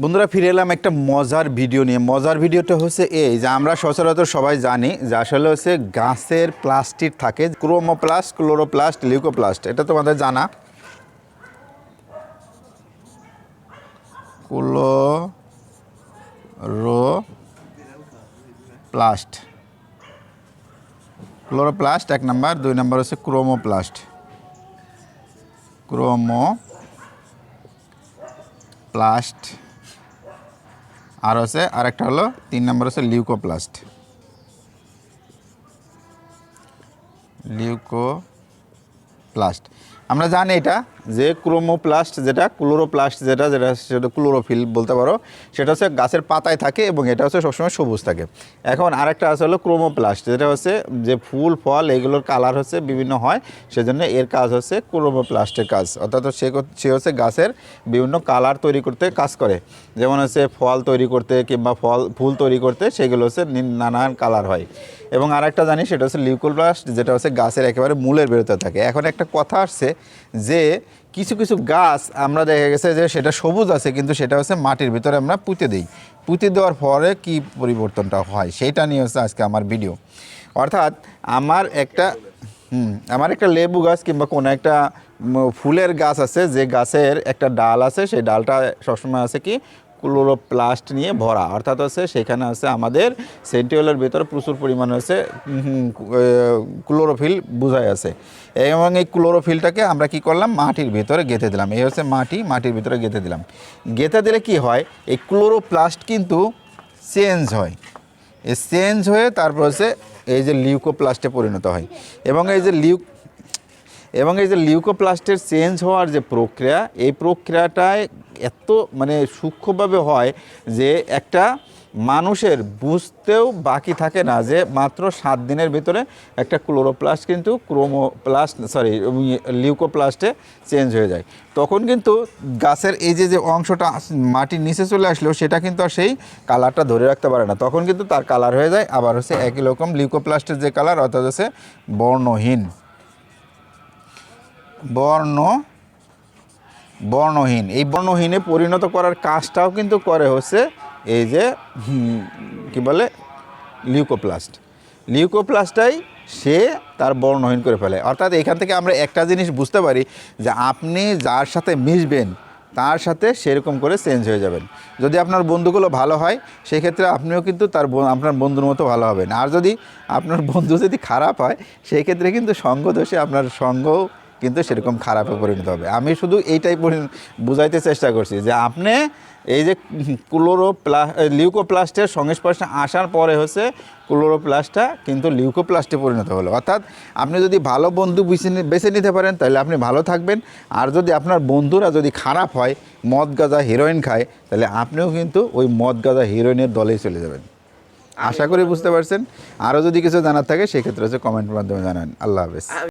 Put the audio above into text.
বন্ধুরা, ফিরে এলাম একটা মজার ভিডিও নিয়ে। মজার ভিডিওটা হচ্ছে এই যে আমরা সচরাচর সবাই জানি যে আসলে হচ্ছে গাছের প্লাস্টিক থাকে, ক্রোমোপ্লাস্ট, ক্লোরোপ্লাস্ট, লিউকোপ্লাস্ট। এটা তোমাদের জানা? ক্লোরো প্লাস্ট ক্লোরোপ্লাস্ট, এক নাম্বার। দুই নাম্বার হচ্ছে ক্রোমোপ্লাস্ট। ক্রোমো প্লাস্ট আর হচ্ছে আরেকটা হলো তিন নম্বর আছে লিউকোপ্লাস্ট লিউকোপ্লাস্ট আমরা জানি এটা যে ক্রোমোপ্লাস্ট যেটা, ক্লোরোপ্লাস্ট যেটা যেটা সেটা ক্লোরোফিল বলতে পারো, সেটা হচ্ছে গাছের পাতায় থাকে এবং এটা হচ্ছে সবসময় সবুজ থাকে। এখন আরেকটা আছে হলো ক্রোমোপ্লাস্ট, যেটা হচ্ছে যে ফুল, ফল এগুলোর কালার হচ্ছে বিভিন্ন হয়, সেজন্য এর কাজ হচ্ছে ক্রোমোপ্লাস্টের কাজ। অর্থাৎ সে সে হচ্ছে গাছের বিভিন্ন কালার তৈরি করতে কাজ করে। যেমন হচ্ছে ফল তৈরি করতে কিংবা ফল, ফুল তৈরি করতে সেগুলো হচ্ছে নানান কালার হয়। এবং আরেকটা জানি সেটা হচ্ছে লিউকোপ্লাস্ট, যেটা হচ্ছে গাছের একেবারে মূলের বেরোতে থাকে। এখন একটা কথা আসছে যে কিছু কিছু গাছ আমরা দেখা গেছে যে সেটা সবুজ আছে, কিন্তু সেটা হচ্ছে মাটির ভিতরে আমরা পুঁতে দিই। পুঁতে দেওয়ার পরে কি পরিবর্তনটা হয় সেটা নিয়ে হচ্ছে আজকে আমার ভিডিও অর্থাৎ আমার একটা, হুম, আমার একটা লেবু গাছ কিংবা কোনো একটা ফুলের গাছ আছে, যে গাছের একটা ডাল আছে, সেই ডালটা সবসময় আছে কি ক্লোরোপ্লাস্ট নিয়ে ভরা। অর্থাৎ হচ্ছে সেখানে আছে আমাদের সেন্টিওলের ভিতরে প্রচুর পরিমাণে হচ্ছে ক্লোরোফিল বোঝাই আছে। এবং এই ক্লোরোফিলটাকে আমরা কি করলাম? মাটির ভেতরে গেঁথে দিলাম। এই হচ্ছে মাটি, মাটির ভেতরে গেঁথে দিলাম। গেঁথে দিলে কি হয়? এই ক্লোরোপ্লাস্ট কিন্তু চেঞ্জ হয়। এই চেঞ্জ হয়ে তারপর হচ্ছে এই যে লিউকোপ্লাস্টে পরিণত হয়। এবং এই যে লিউ এবং এই যে লিউকোপ্লাস্টের চেঞ্জ হওয়ার যে প্রক্রিয়া, এই প্রক্রিয়াটায় এত মানে সূক্ষ্মভাবে হয় যে একটা মানুষের বুঝতেও বাকি থাকে না যে মাত্র সাত দিনের ভিতরে একটা ক্লোরোপ্লাস্ট কিন্তু ক্রোমোপ্লাস্ট সরি লিউকোপ্লাস্টে চেঞ্জ হয়ে যায়। তখন কিন্তু গাছের এই যে যে অংশটা মাটির নিচে চলে আসলেও সেটা কিন্তু আর সেই কালারটা ধরে রাখতে পারে না। তখন কিন্তু তার কালার হয়ে যায়, আবার হচ্ছে একই রকম লিউকোপ্লাস্টের যে কালার অর্থাৎ হচ্ছে বর্ণহীন। বর্ণ, বর্ণহীন। এই বর্ণহীনে পরিণত করার কাজটাও কিন্তু করে হচ্ছে এই যে কি বলে? লিউকোপ্লাস্ট। লিউকোপ্লাস্টাই সে তার বর্ণহীন করে ফেলে। অর্থাৎ এখান থেকে আমরা একটা জিনিস বুঝতে পারি যে আপনি যার সাথে মিশবেন, তার সাথে সেরকম করে চেঞ্জ হয়ে যাবেন। যদি আপনার বন্ধুগুলো ভালো হয়, সেক্ষেত্রে আপনিও কিন্তু তার আপনার বন্ধুর মতো ভালো হবেন। আর যদি আপনার বন্ধু যদি খারাপ হয় সেই ক্ষেত্রে কিন্তু সঙ্গ দোষে আপনার সঙ্গও কিন্তু সেরকম খারাপে পরিণত হবে। আমি শুধু এইটাই বুঝাইতে চেষ্টা করছি যে আপনি এই যে ক্লোরোপ্লা লিউকোপ্লাস্টের সংস্পর্শে আসার পরে হচ্ছে ক্লোরোপ্লাস্টটা কিন্তু লিউকোপ্লাস্টে পরিণত হলো। অর্থাৎ আপনি যদি ভালো বন্ধু বেছে নিতে পারেন, তাহলে আপনি ভালো থাকবেন। আর যদি আপনার বন্ধুরা যদি খারাপ হয়, মদ গাঁজা হিরোইন খায়, তাহলে আপনিও কিন্তু ওই মদ গাঁজা হিরোইনের দলেই চলে যাবেন। আশা করি বুঝতে পারছেন। আরও যদি কিছু জানার থাকে, সেক্ষেত্রে হচ্ছে কমেন্টের মাধ্যমে জানান। আল্লাহ হাফেজ।